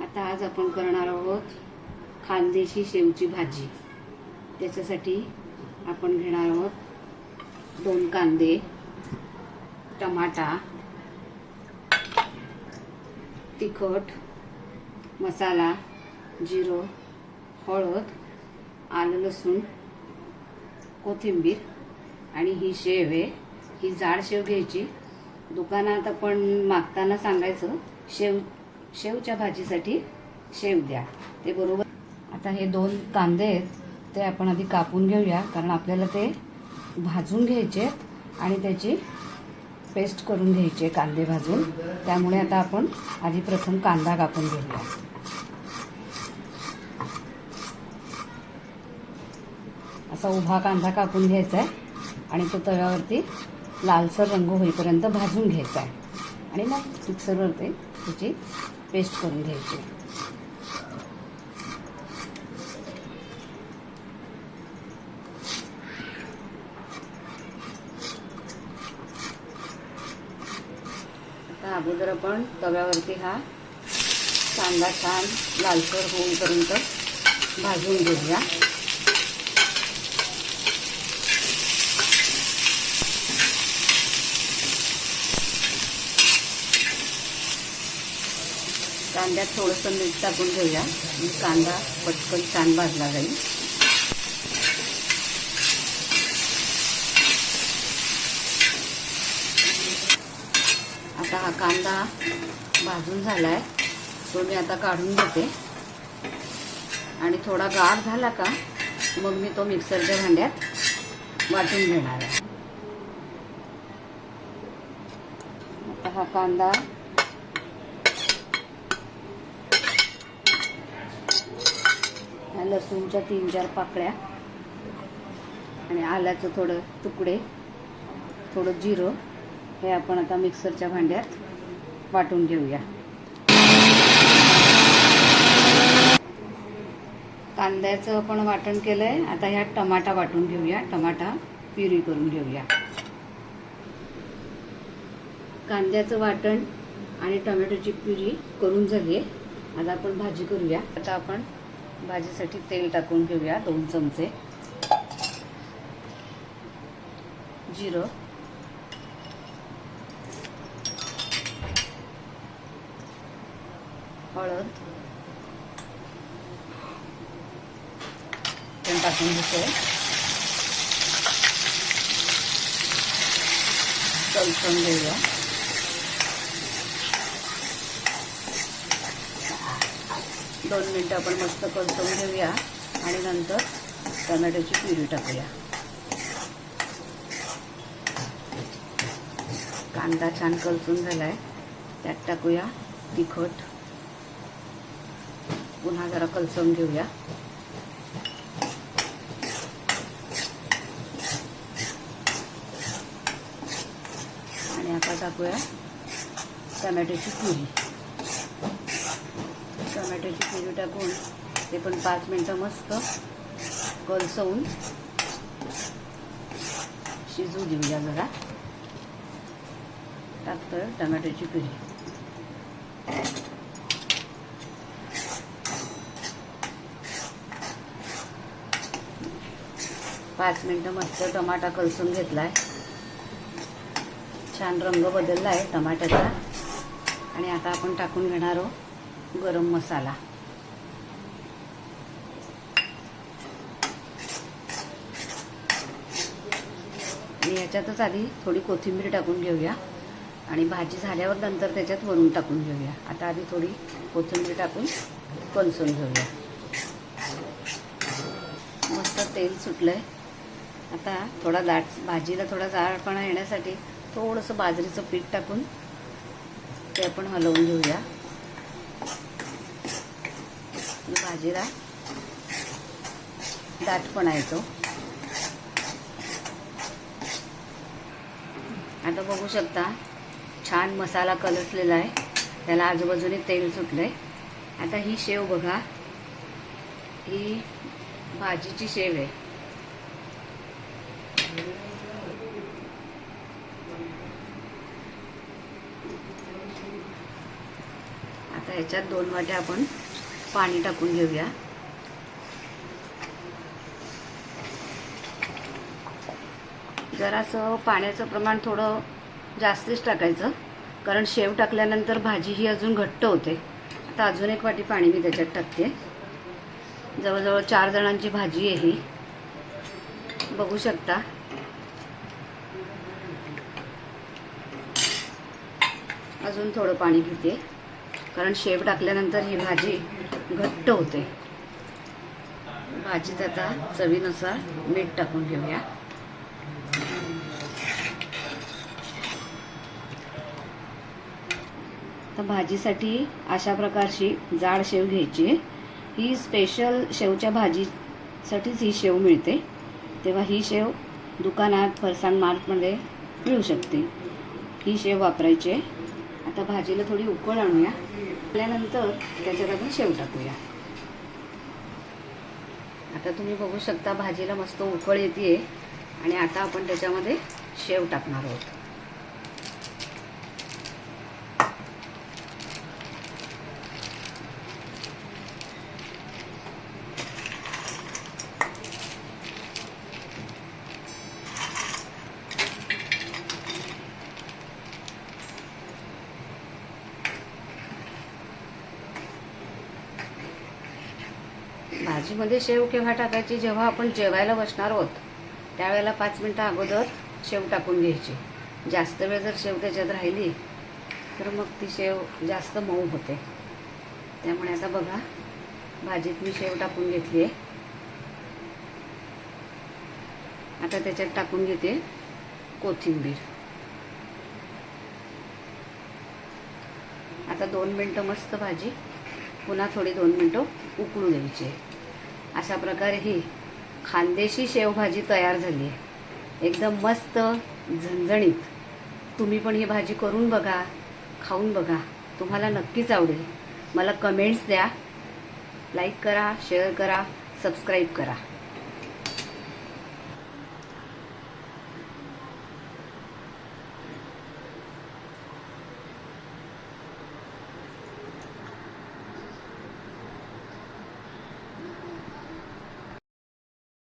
आता आज आपण करणार आहोत खानदेशी शेवची भाजी. त्याच्यासाठी आपण घेणार आहोत दोन कांदे टमाटा तिखट मसाला जिरं हळद आलं लसूण कोथिंबीर आणि ही शेव आहे. ही जाड शेव घ्यायची. दुकानात आपण मागताना सांगायचं शेव शेवच्या भाजीसाठी शेव द्या. ते बरोबर. आता हे दोन कांदे आहेत ते आपण आधी कापून घेऊया कारण आपल्याला ते भाजून घ्यायचे आहेत आणि त्याची पेस्ट करून घ्यायची कांदे भाजून. त्यामुळे आता आपण आधी प्रथम कांदा कापून घेऊया. असा उभा कांदा कापून घ्यायचा आहे आणि तो तव्यावरती लालसर रंग होईपर्यंत भाजून घ्यायचा आहे. आणि मग मिक्सरवरती त्याची पेस्ट करून घ्यायची. आता अगोदर आपण तव्यावरती हा कांदा छान लालसर होईपर्यंत भाजून घेऊया. कांद्यात थोडंसं मीठ टाकून घेऊया. कांदा पटकन छान भाजला जाईल. आता हा कांदा भाजून झालाय. तो मी आता काढून घेते. आणि थोडा गार झाला का मग मी तो मिक्सरच्या भांड्यात वाटून घेणार आहे. आता हा कांदा लसूणच्या तीन चार पाकळ्या. आणि आल्याचं थोडं तुकडे थोडं जिरं. हे आपण आता मिक्सरच्या भांड्यात वाटून घेऊया. कांद्याचं आपण वाटण केलं आहे आता ह्यात टमाटा वाटून घेऊया. टमाटा प्युरी करून घेऊया. कांद्याचं वाटण आणि टोमॅटोची प्युरी करून झाली आहे आता आपण भाजी करूया. आता आपण भाजीसाठी तेल टाकून घेऊया दोन चमचे. जिरं. हळद. पण टाकून घेतोय कलसून घेऊया दोन मिनटं आपण मस्त कलसून घेऊया. आणि नंतर टमॅटोची प्युरी टाकूया. कांदा छान कलसून झालाय. त्यात टाकूया तिखट. पुन्हा जरा कलसवून घेऊया. आणि आता टाकूया टमॅटोची प्युरी. टोमॅटोची प्युरी टाकून ते पण पाच मिनटं मस्त कलसवून शिजू देऊया जरा. टाकतोय टोमॅटोची प्युरी पाच मिनटं मस्त टमाटा कलसून घेतलाय. छान रंग बदलला आहे टमाट्याचा. आणि आता आपण टाकून घेणार आहोत गरम मसाला. आणि याच्यातच आधी थोडी कोथिंबीर टाकून घेऊया. आणि भाजी झाल्यावर नंतर त्याच्यात वरून टाकून घेऊया. आता आधी थोडी कोथिंबीर टाकून कणसून घेऊया. मस्त तेल सुटलंय. आता थोडा दाट भाजीला थोडा जाडपणा येण्यासाठी थोडंसं बाजरीचं पीठ टाकून ते आपण हलवून घेऊया. भाजीला दाटपणा येतो आता बघू शकता छान मसाला कलसलेला आहे. त्याला आजूबाजूने तेल सुटलंय. आता ही शेव बघा. ही भाजीची शेव आहे. आता ह्याच्यात दोन वाट्या आपण पाणी टाकून घेऊया. जरासं पाण्याचं प्रमाण थोडं जास्तीच टाकायचं. कारण शेव टाकल्यानंतर भाजी ही अजून घट्ट होते. आता अजून एक वाटी पाणी मी त्याच्यात टाकते. जवळजवळ चार जणांची भाजी आहे ही. बघू शकता. अजून थोडं पाणी घेते. कारण शेव टाकल्यानंतर ही भाजी घट्ट होते. भाजीत आता चवीनुसार मीठ टाकून घेऊया. तर भाजीसाठी अशा प्रकारची जाड शेव घ्यायची. आहे. ही स्पेशल शेवच्या भाजीसाठीच ही शेव मिळते. तेव्हा ही शेव दुकानात फरसाण मार्कमध्ये मिळू शकते. ही शेव वापरायची. आहे आता भाजीला थोडी उकळ आणूया. त्यानंतर त्याच्यात आपण शेव टाकूया. आता तुम्ही बघू शकता भाजीला मस्त उकळ येते आणि आता आपण त्याच्यामध्ये शेव टाकणार आहोत. भाजीमध्ये शेव केव्हा टाकायची? जेव्हा आपण जेवायला बसणार आहोत त्यावेळेला पाच मिनटं अगोदर शेव टाकून घ्यायची. जास्त वेळ जर शेव त्याच्यात राहिली तर मग ती शेव जास्त मऊ होते. त्यामुळे आता बघा भाजीत मी शेव टाकून घेतली आहे. आता त्याच्यात टाकून घेते कोथिंबीर. आता दोन मिनटं मस्त भाजी पुन्हा थोडी दोन मिनटं उकळू द्यायची आहे. अशा प्रकारे ही खानदेशी शेवभाजी तयार झाली आहे. एकदम मस्त झणझणीत. तुम्ही पण ही भाजी करून बघा खाऊन बघा. तुम्हाला नक्कीच आवडेल. मला कमेंट्स द्या. लाईक करा शेअर करा सबस्क्राईब करा.